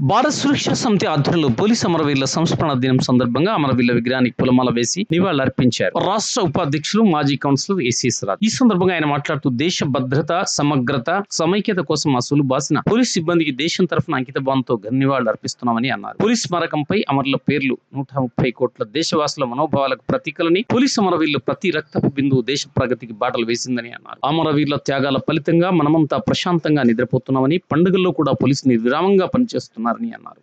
భారత సురక్షా సమితి ఆధ్వర్యంలో పోలీస్ అమరవీరుల సంస్మరణ దినం సందర్భంగా అమరవీరుల విగ్రహానికి పులమాల వేసి నివాళులర్పించారు. రాష్ట్ర ఉపాధ్యక్షులు మాజీ కౌన్సిలర్ ఎస్ఎస్ రాజ్. ఈ సందర్భంగా ఆయన మాట్లాడుతూ దేశ భద్రత సమగ్రత సమైక్యత కోసం అసలు బాసిన పోలీస్ సిబ్బందికి దేశం తరఫున అంకిత భావంతో నివాళులు అర్పిస్తున్నామని అన్నారు. పోలీస్ స్మారకంపై అమరుల పేర్లు నూట ముప్పై కోట్ల దేశవాసుల మనోభావాలకు ప్రతీకలని పోలీస్ అమరవీరులు ప్రతి రక్తపు బిందువు దేశ ప్రగతికి బాటలు వేసిందని అన్నారు. అమరవీరుల త్యాగాల ఫలితంగా మనమంతా ప్రశాంతంగా నిద్రపోతున్నామని పండుగల్లో కూడా పోలీసు నిర్విరామంగా పనిచేస్తున్నారని అన్నారు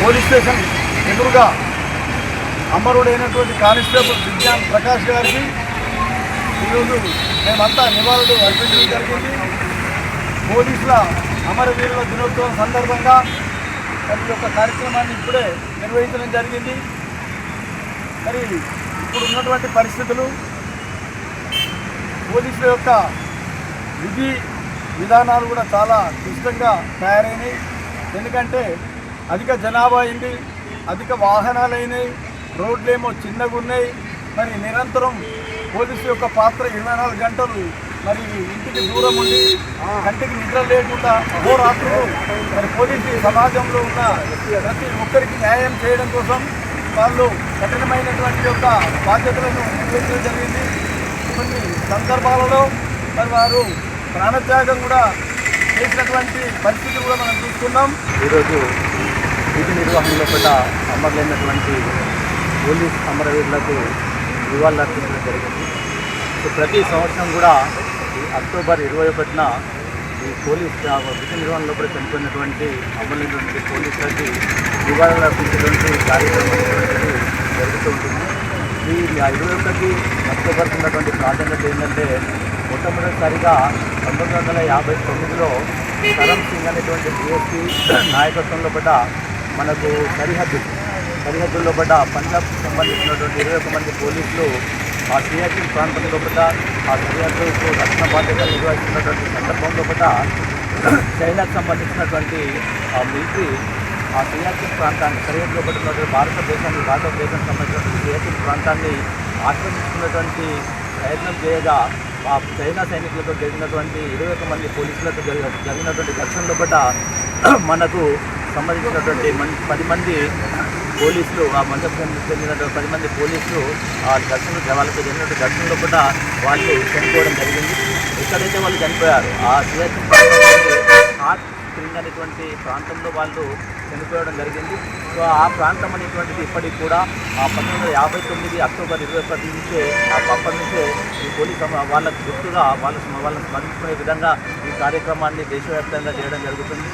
పోలీస్ స్టేషన్ ఎదురుగా అమరుడైనటువంటి కానిస్టేబుల్ విజ్ఞాన్ ప్రకాష్ గారికి ఈరోజు మేమంతా నివాళులు అర్పించడం జరిగింది. పోలీసుల అమరవీరుల దినోత్సవం సందర్భంగా మరి యొక్క కార్యక్రమాన్ని ఇప్పుడే నిర్వహించడం జరిగింది. మరి ఇప్పుడు ఉన్నటువంటి పరిస్థితులు పోలీసుల యొక్క విధి విధానాలు కూడా చాలా క్లిష్టంగా తయారైనాయి. ఎందుకంటే అధిక జనాభా అయింది అధిక వాహనాలు అయినాయి రోడ్లేమో చిన్నగా ఉన్నాయి మరి నిరంతరం పోలీసు యొక్క పాత్ర ఇరవై నాలుగు గంటలు మరి ఇంటికి దూరం ఉండి కంటికి నిద్ర లేకుండా అహోరాత్రులు మరి పోలీసు సమాజంలో ఉన్న ప్రతి ఒక్కరికి న్యాయం చేయడం కోసం వాళ్ళు కఠినమైనటువంటి యొక్క బాధ్యతలను నిర్వహించడం జరిగింది. కొన్ని సందర్భాలలో మరి వారు ప్రాణత్యాగం కూడా చేసినటువంటి పరిస్థితి కూడా మనం చూస్తున్నాం. ఈరోజు విధి నిర్వహణలో కూడా అమరులైనటువంటి పోలీస్ అమరవీరులకు నివాళులర్పించడం జరిగింది. సో ప్రతి సంవత్సరం కూడా ఈ అక్టోబర్ ఇరవై ఒకటిన ఈ పోలీస్ విధి నిర్వహణలో కూడా చనిపోయినటువంటి అమరులైనటువంటి పోలీసులకి నివాళులు అర్పించేటువంటి కార్యక్రమం జరుగుతూ ఉంటుంది. ఈ ఇరవై ఒకటి అక్టోబర్ ఉన్నటువంటి ప్రాధాన్యత ఏంటంటే మొట్టమొదటిసారిగా పంతొమ్మిది వందల యాభై తొమ్మిదిలో కరమ్ సింగ్ అనేటువంటి డిఎస్పీ నాయకత్వంలో పడ్డ మనకు సరిహద్దు సరిహద్దుల్లో పడ్డ పంజాబ్ సంబంధించినటువంటి ఇరవై ఒక మంది పోలీసులు ఆ సియాచిన్ ప్రాంతంలో పడ్డ ఆ సరిహద్దుకు రక్షణ బాధ్యతలు నిర్వహిస్తున్నటువంటి సందర్భంలో పడ్డ చైనాకు సంబంధించినటువంటి ఆ మిలిటరీ ఆ సియాచిన్ ప్రాంతాన్ని సరిహద్దులో పడుతున్నటువంటి భారతదేశాన్ని భారతదేశానికి సంబంధించినటువంటి సియాచిన్ ప్రాంతాన్ని ఆక్రమించుకున్నటువంటి ప్రయత్నం చేయగా ఆ చైనా సైనికులతో జరిగినటువంటి ఇరవై ఒక్క మంది పోలీసులతో జరిగిన జరిగినటువంటి ఘర్షణలో పట్ల మనకు సంబంధించినటువంటి మన్ పది మంది పోలీసులు ఆ మండపం చెందినటువంటి పది మంది పోలీసులు ఆ ఘర్షణ వాళ్ళతో జరిగినటువంటి ఘర్షణలో కూడా వాళ్ళు చనిపోవడం జరిగింది. ఎక్కడైతే వాళ్ళు చనిపోయారు ఆ సియాచిన్ అనేటువంటి ప్రాంతంలో వాళ్ళు చనిపోవడం జరిగింది. సో ఆ ప్రాంతం అనేటువంటిది ఇప్పటికి కూడా ఆ పంతొమ్మిది వందల యాభై తొమ్మిది అక్టోబర్ ఇరవై ఒకటి నుంచే ఆ అప్పటి నుంచే ఈ పోలీస్ వాళ్ళకు గుర్తుగా వాళ్ళ వాళ్ళని స్మరించుకునే విధంగా ఈ కార్యక్రమాన్ని దేశవ్యాప్తంగా చేయడం జరుగుతుంది.